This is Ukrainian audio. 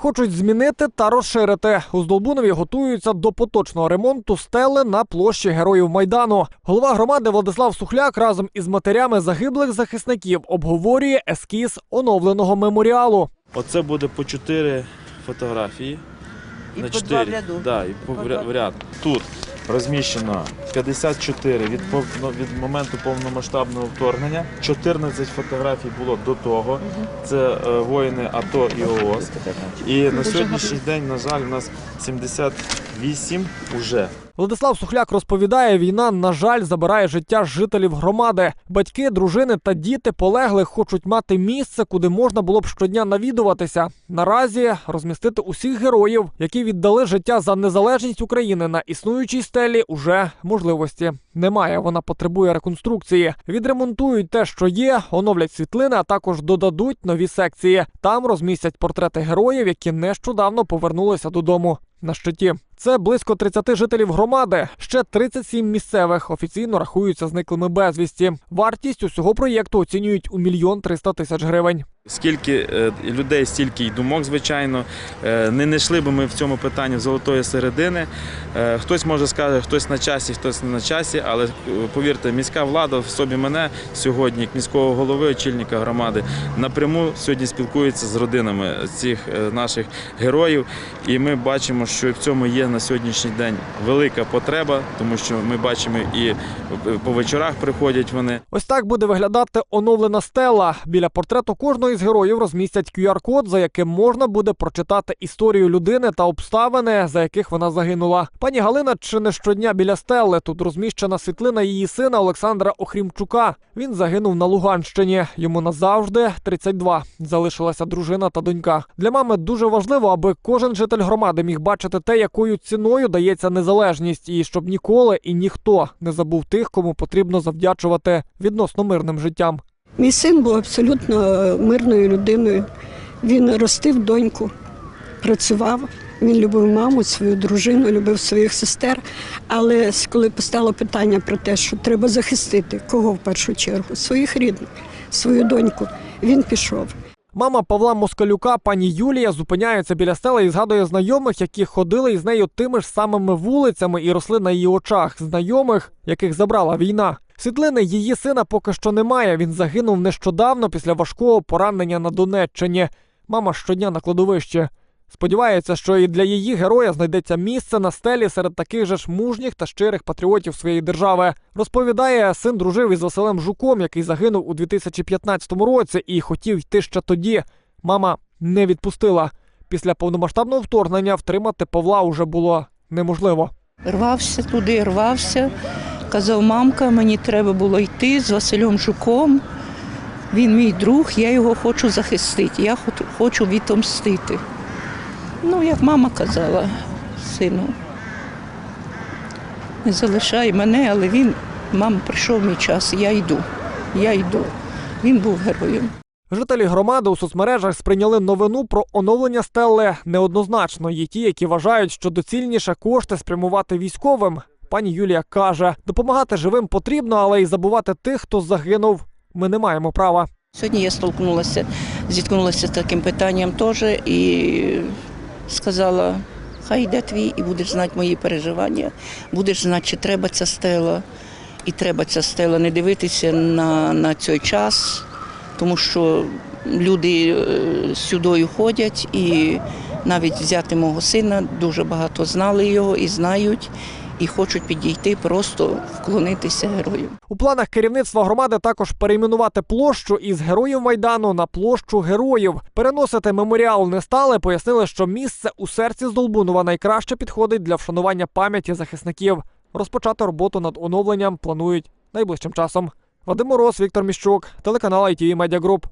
Хочуть змінити та розширити. У Здолбунові готуються до поточного ремонту стели на площі Героїв Майдану. Голова громади Владислав Сухляк разом із матерями загиблих захисників обговорює ескіз оновленого меморіалу. Оце буде по чотири фотографії. І на по два в ряду. Да, і по, в ряд. Тут розміщено 54 від, ну, від моменту повномасштабного вторгнення. 14 фотографій було до того. Це е, воїни АТО і ООС. І на сьогоднішній день, на жаль, у нас 78 уже. Владислав Сухляк розповідає, війна, на жаль, забирає життя жителів громади. Батьки, дружини та діти полеглих хочуть мати місце, куди можна було б щодня навідуватися. Наразі розмістити усіх героїв, які віддали життя за незалежність України на існуючій стелі, уже можливості немає. Вона потребує реконструкції. Відремонтують те, що є, оновлять світлини, а також додадуть нові секції. Там розмістять портрети героїв, які нещодавно повернулися додому на щиті. Це близько 30 жителів громади. Ще 37 місцевих офіційно рахуються зниклими безвісті. Вартість усього проєкту оцінюють у мільйон 300 тисяч гривень. Скільки е, людей, стільки й думок, звичайно. Е, Не знайшли би ми в цьому питанні золотої середини. Е, Хтось може скаже, хтось на часі, хтось не на часі, але повірте, міська влада в собі мене сьогодні, як міського голови, очільника громади, напряму сьогодні спілкується з родинами цих наших героїв. І ми бачимо, що в цьому є на сьогоднішній день велика потреба, тому що ми бачимо і по вечорах приходять вони. Ось так буде виглядати оновлена стела. Біля портрету кожного із героїв розмістять QR-код, за яким можна буде прочитати історію людини та обставини, за яких вона загинула. Пані Галина чи не щодня біля стели. Тут розміщена світлина її сина Олександра Охрімчука. Він загинув на Луганщині. Йому назавжди 32. Залишилася дружина та донька. Для мами дуже важливо, аби кожен житель громади міг бачити те, якою ціною дається незалежність, і щоб ніколи і ніхто не забув тих, кому потрібно завдячувати відносно мирним життям. Мій син був абсолютно е, мирною людиною. Він ростив доньку, працював. Він любив маму, свою дружину, любив своїх сестер. Але коли постало питання про те, що треба захистити кого в першу чергу, своїх рідних, свою доньку, він пішов. Мама Павла Москалюка, пані Юлія, зупиняється біля стели і згадує знайомих, які ходили із нею тими ж самими вулицями і росли на її очах. Знайомих, яких забрала війна. Світлини її сина поки що немає. Він загинув нещодавно після важкого поранення на Донеччині. Мама щодня на кладовищі. Сподівається, що і для її героя знайдеться місце на стелі серед таких же ж мужніх та щирих патріотів своєї держави. Розповідає, син дружив із Василем Жуком, який загинув у 2015 році і хотів йти ще тоді. Мама не відпустила. Після повномасштабного вторгнення втримати Павла уже було неможливо. Рвався туди, рвався. Казав, мамка, мені треба було йти з Василем Жуком. Він мій друг, я його хочу захистити, я хочу відомстити. Ну, як мама казала сину, не залишай мене, але він, мама, прийшов мій час, я йду, я йду. Він був героєм. Жителі громади у соцмережах сприйняли новину про оновлення стели неоднозначно. Є ті, які вважають, що доцільніше кошти спрямувати військовим. Пані Юлія каже, допомагати живим потрібно, але й забувати тих, хто загинув. Ми не маємо права. Сьогодні я столкнулася, зіткнулася з таким питанням теж і сказала, хай йде твій і будеш знати мої переживання, будеш знати, чи треба ця стела, і треба ця стела не дивитися на, на цей час, тому що люди е, сюдою ходять і навіть взяти мого сина, дуже багато знали його і знають, і хочуть підійти, просто вклонитися герою. У планах керівництва громади також перейменувати площу із героїв майдану на площу героїв. Переносити меморіал не стали. Пояснили, що місце у серці Здолбунова найкраще підходить для вшанування пам'яті захисників. Розпочати роботу над оновленням планують найближчим часом. Вадим Мороз, Віктор Міщук, телеканал ITV Media Group.